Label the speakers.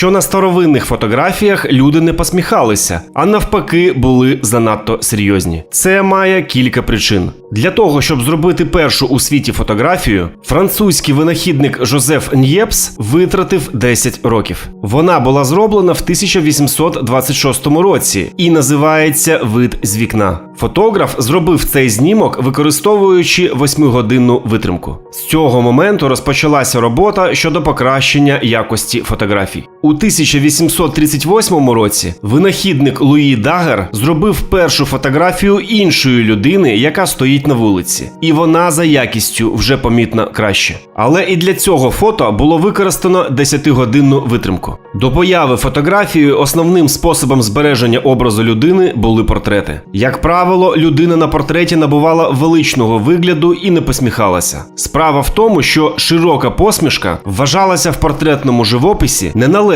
Speaker 1: що на старовинних фотографіях люди не посміхалися, а навпаки, були занадто серйозні. Це має кілька причин. Для того, щоб зробити першу у світі фотографію, французький винахідник Жозеф Ньєпс витратив 10 років. Вона була зроблена в 1826 році і називається Вид з вікна. Фотограф зробив цей знімок, використовуючи 8-годинну витримку. З цього моменту розпочалася робота щодо покращення якості фотографій. У 1838 році винахідник Луї Дагер зробив першу фотографію іншої людини, яка стоїть на вулиці, і вона за якістю вже помітно краще. Але і для цього фото було використано 10-годинну витримку. До появи фотографії основним способом збереження образу людини були портрети. Як правило, людина на портреті набувала величного вигляду і не посміхалася. Справа в тому, що широка посмішка вважалася в портретному живописі неналежною